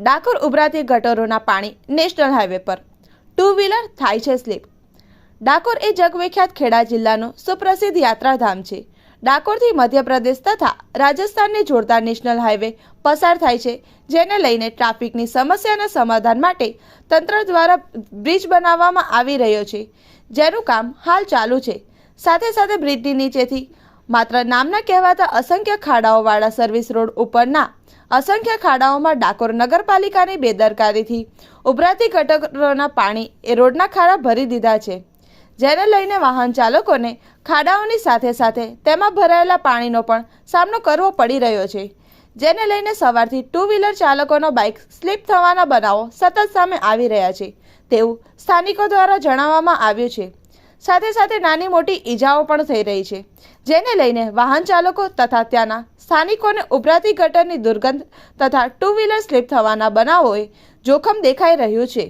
ડાકોર ઉભરાતી ગટરોના પાણી નેશનલ હાઈવે પર. ટુ વ્હીલર થાય છે સ્લીપ. ડાકોર એ જગવિખ્યાત ખેડા જિલ્લાનું સુપ્રસિદ્ધ યાત્રાધામ છે. ડાકોરથી મધ્યપ્રદેશ તથા રાજસ્થાનને જોડતા નેશનલ હાઈવે પસાર થાય છે, જેને લઈને ટ્રાફિકની સમસ્યાના સમાધાન માટે તંત્ર દ્વારા બ્રિજ બનાવવામાં આવી રહ્યો છે, જેનું કામ હાલ ચાલુ છે. સાથે સાથે બ્રિજની નીચેથી માત્ર નામના કહેવાતા અસંખ્ય ખાડાઓવાળા સર્વિસ રોડ ઉપરના અસંખ્ય ખાડાઓમાં ડાકોર નગરપાલિકાની બેદરકારીથી ઉભરાતી ગટરોના પાણી એ રોડના ખાડા ભરી દીધા છે. જેને લઈને વાહન ચાલકોને ખાડાઓની સાથે સાથે તેમાં ભરાયેલા પાણીનો પણ સામનો કરવો પડી રહ્યો છે. જેને લઈને સવારથી ટુ વ્હીલર ચાલકોનો બાઇક સ્લીપ થવાના બનાવો સતત સામે આવી રહ્યા છે. તેવું સ્થાનિકો દ્વારા જણાવવામાં આવ્યું છે. સાથે સાથે નાની મોટી ઈજાઓ પણ થઈ રહી છે. જેને લઈને વાહન ચાલકો તથા ત્યાંના સ્થાનિકોને ઉભરાતી ગટરની દુર્ગંધ તથા ટુ વ્હીલર સ્લીપ થવાના બનાવોએ જોખમ દેખાઈ રહ્યું છે.